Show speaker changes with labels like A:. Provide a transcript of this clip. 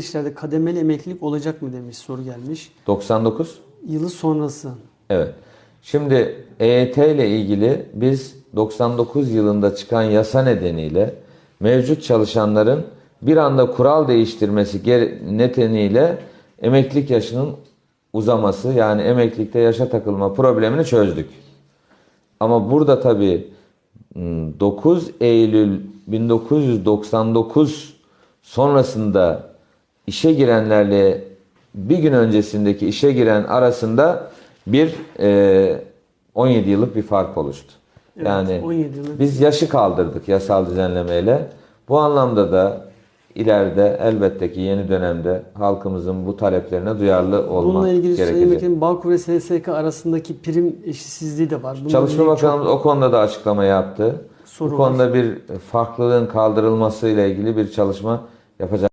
A: işlerde kademeli emeklilik olacak mı demiş soru gelmiş.
B: 99
A: Yılı sonrası.
B: Evet. Şimdi EYT ile ilgili biz 99 yılında çıkan yasa nedeniyle mevcut çalışanların bir anda kural değiştirmesi nedeniyle emeklilik yaşının uzaması yani emeklilikte yaşa takılma problemini çözdük. Ama burada tabii hmm, 9 Eylül 1999 sonrasında işe girenlerle bir gün öncesindeki işe giren arasında bir e, 17 yıllık bir fark oluştu.
A: Evet,
B: yani
A: 17 yıllık.
B: biz yaşı kaldırdık yasal düzenlemeyle. Bu anlamda da ileride elbette ki yeni dönemde halkımızın bu taleplerine duyarlı olmak
A: Bununla ilgili
B: gerekecek.
A: istediğim Bağkur ve SSK arasındaki prim eşitsizliği de var. Bununla
B: Çalışma
A: ilgili çok
B: Bakanımız o konuda da açıklama yaptı.
A: Soru
B: Bu konuda bir farklılığın kaldırılması ile ilgili bir çalışma yapacak.